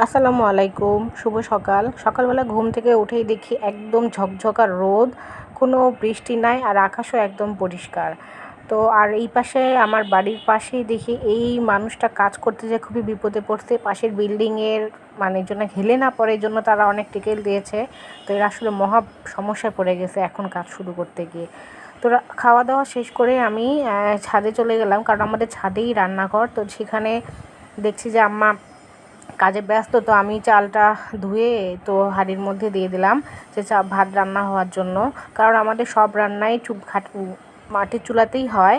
আসসালামু আলাইকুম, শুভ সকাল। সকালবেলা ঘুম থেকে উঠেই দেখি একদম ঝকঝকা রোদ, কোনো বৃষ্টি নাই আর আকাশও একদম পরিষ্কার। তো আর এই পাশে আমার বাড়ির পাশেই দেখি এই মানুষটা কাজ করতে যে খুবই বিপদে পড়ছে। পাশের বিল্ডিংয়ের মানে জন্য হেলে না পড়ে জন্য তারা অনেক টিকেল দিয়েছে। তো এরা আসলে মহা সমস্যায় পড়ে গেছে এখন কাজ শুরু করতে গিয়ে। তো খাওয়া দাওয়া শেষ করে আমি ছাদে চলে গেলাম। কারণ আমাদের ছাদেই রান্নাঘর। তো সেখানে দেখছি যে আম্মা কাজে ব্যস্ত, তো আমি চালটা ধুয়ে, তো হাঁড়ির মধ্যে দিয়ে দিলাম সে চা, ভাত রান্না হওয়ার জন্য। কারণ আমাদের সব রান্নাই চুপ খাট মাটির চুলাতেই হয়।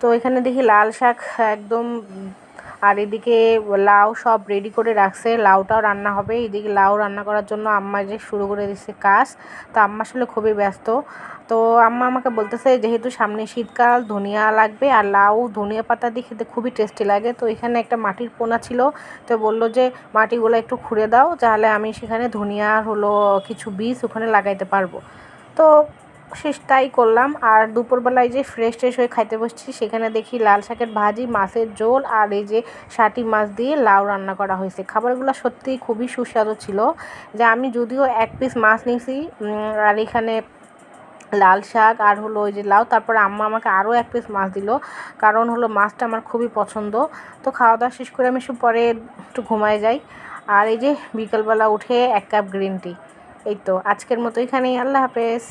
তো এখানে দেখি লাল শাক একদম আর এদিকে লাউ সব রেডি করে রাখছে। লাউটাও রান্না হবে। এদিকে লাউ রান্না করার জন্য আম্মা যে শুরু করে দিচ্ছে কাজ, তো আম্মা আসলে খুবই ব্যস্ত। তো আম্মা আমাকে বলতেছে, যেহেতু সামনে শীতকাল, ধনিয়া লাগবে আর লাউ, ধনিয়া পাতা দিয়ে খেতে খুবই টেস্টি লাগে। তো এখানে একটা মাটির পোনা ছিল, তো বলল যে, মাটিগুলো একটু খুঁড়ে দাও, তাহলে আমি সেখানে ধনিয়ার হলো কিছু বীজ ওখানে লাগাইতে পারব। তো শেষ তাই করলাম। আর দুপুরবেলায় যে ফ্রেশ ট্রেশ হয়ে খাইতে বসছি, সেখানে দেখি লাল শাকের ভাজি, মাছের ঝোল আর এই যে ষাটি মাছ দিয়ে লাউ রান্না করা হয়েছে। খাবারগুলো সত্যিই খুবই সুস্বাদু ছিল। যে আমি যদিও এক পিস মাছ নিয়েছি আর এখানে লাল শাক আর হলো ওই যে লাউ, তারপরে আম্মা আমাকে আরও এক পিস মাছ দিল। কারণ হলো মাছটা আমার খুবই পছন্দ। তো খাওয়া দাওয়া শেষ করে আমি সব পরে একটু ঘুমায় যাই। আর এই যে বিকালবেলা উঠে এক কাপ গ্রিন টি এই তো, আজকের মতো এখানেই। আল্লাহ হাফেজ।